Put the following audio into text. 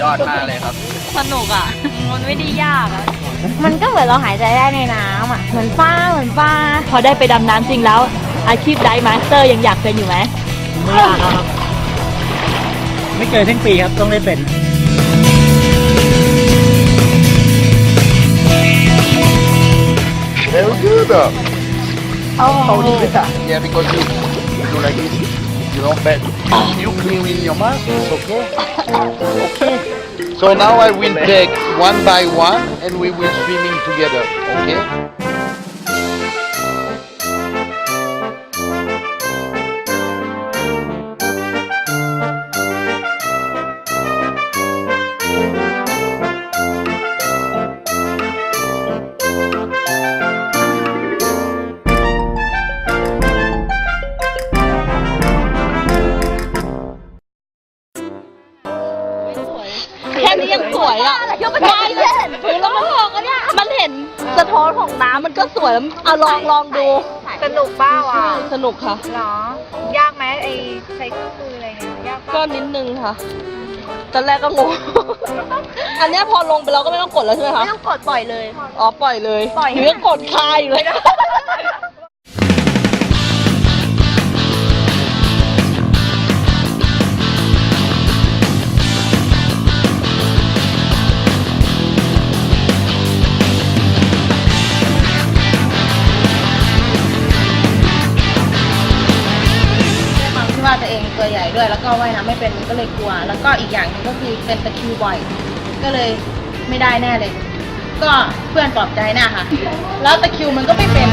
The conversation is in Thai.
ยอดมากเลยครับ สนุกอะ มันไม่ได้ยากอะ มันก็เหมือนเราหายใจได้ในน้ำอะ เหมือนฟ้าเหมือนฟ้า พอได้ไปดำน้ำจริงแล้ว อาชีพไดฟ์มาสเตอร์ยังอยากเป็นอยู่ไหม ไม่ยากครับ ไม่เกินสิ้นปีครับ ต้องได้เป็น Very good. Oh, yeah, because you do like this, you know, but you clean in your mouth, it's okay. Okay. So now I will take one by one and we will swimming together, okay? สวยอะยกไปได้เลยถือแล้วมันบอกอะเนี่ยมันเห็นสะท้อนของน้ำมันก็สวยเอาลองลองดู สนุกเป้าอะสนุกค่ะ หรอ ยากไหมไอ้ใช้เครื่องมืออะไรเงี้ยยากก็นิดนึงค่ะ ตอนแรกก็งง อันเนี้ยพอลงไปเราก็ไม่ต้องกดแล้วใช่ไหมคะ ไม่ต้องกดปล่อยเลย อ๋อ ปล่อยเลยปล่อยหนูยังกดคาอยู่เลยด้วีตัวใหญ่ด้วย แล้วก็ว่ายน้ำไม่เป็นมันก็เลยกลัว แล้วก็อีกอย่างหนึงก็คือเป็นตะคริวบ่อย ก็เลยไม่ได้แน่เลย ก็เพื่อนปลอบใจน่ะค่ะ แล้วตะคริวมันก็ไม่เป็น